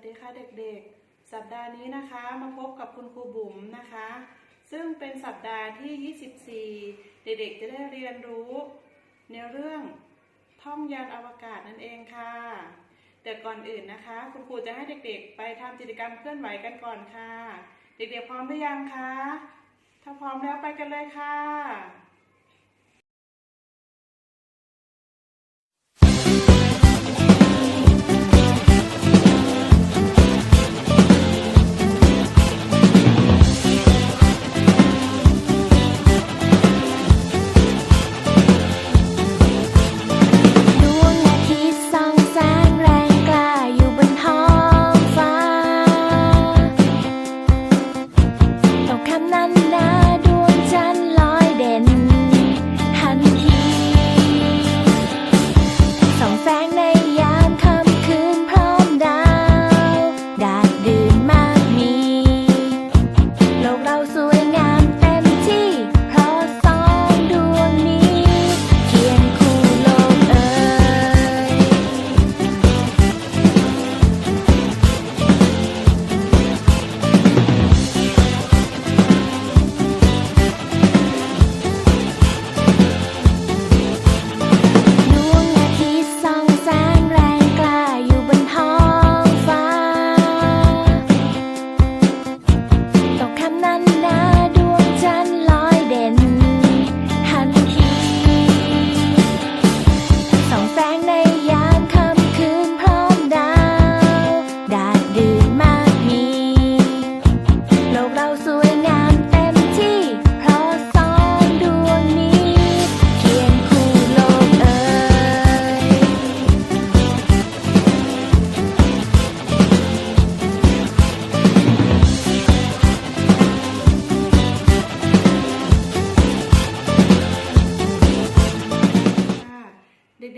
สดีค่ะเด็กๆ สัปดาห์นี้นะคะมาพบกับคุณครูบุ๋มนะคะ ซึ่งเป็นสัปดาห์ที่ 24 เด็กๆ จะได้เรียนรู้ ในเรื่องท่องยานอวกาศนั่นเองค่ะ แต่ก่อนอื่นนะคะ คุณครูจะให้เด็กๆ ไปทำกิจกรรมเคลื่อนไหวกันก่อนค่ะ เด็กๆ พร้อมหรือยังคะ ถ้าพร้อมแล้วไปกันเลยค่ะ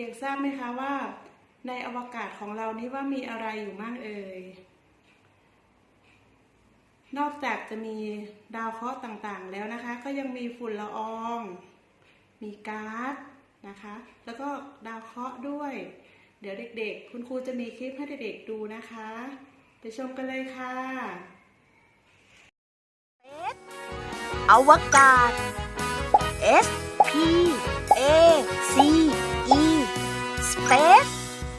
ด็กๆทราบไหมคะว่า ในอวกาศของเรานี้ว่ามีอะไรอยู่บ้างเอ่ย นอกจากจะมีดาวเคราะห์ต่างๆ แล้วนะคะ ก็ยังมีฝุ่นละออง มีก๊าซนะคะ แล้วก็ดาวเคราะห์ด้วย เดี๋ยวเด็ก ๆ คุณครูจะมีคลิปให้เด็กๆดูนะคะ ไปชมกันเลยค่ะอวกาศ S P A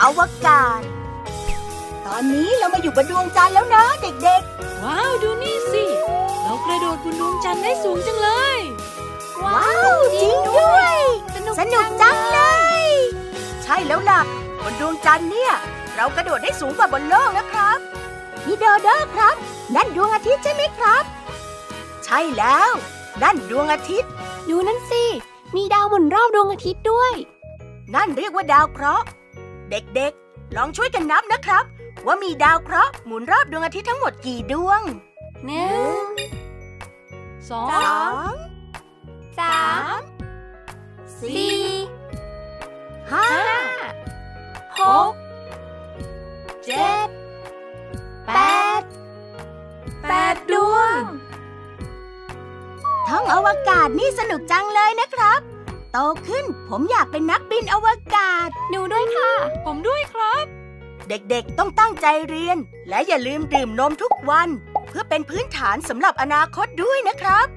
อวกาศ ตอนนี้เรามาอยู่บนดวงจันทร์แล้วนะเด็กว้าวดูนี่สิ เรากระโดดบนดวงจันทร์ได้สูงจังเลยๆว้าวจริงด้วย สนุกจังเลย ใช่แล้วล่ะ บนดวงจันทร์เนี่ย เรากระโดดได้สูงกว่าบนโลกนะครับพี่โดโดครับ นั่นดวงอาทิตย์ใช่ไหมครับ ใช่แล้ว นั่นดวงอาทิตย์ ดูนั่นสิ มีดาวหมุนรอบดวงอาทิตย์ด้วย นั่นเรียกว่าดาวเคราะห์ เด็กๆ ลองช่วยกันนับนะครับ ว่ามีดาวเคราะห์หมุนรอบดวงอาทิตย์ทั้งหมดกี่ดวงหนึ่งสองสามสี่ห้าหกเจ็ดแปดแปดดวงท้องอวกาศนี่สนุกจังเลยนะครับ โตขึ้น ผมอยากเป็นนักบินอวกาศ หนูด้วยค่ะ ผมด้วยครับ เด็กๆต้องตั้งใจเรียน และอย่าลืมดื่มนมทุกวัน เพื่อเป็นพื้นฐานสำหรับอนาคตด้วยนะครับ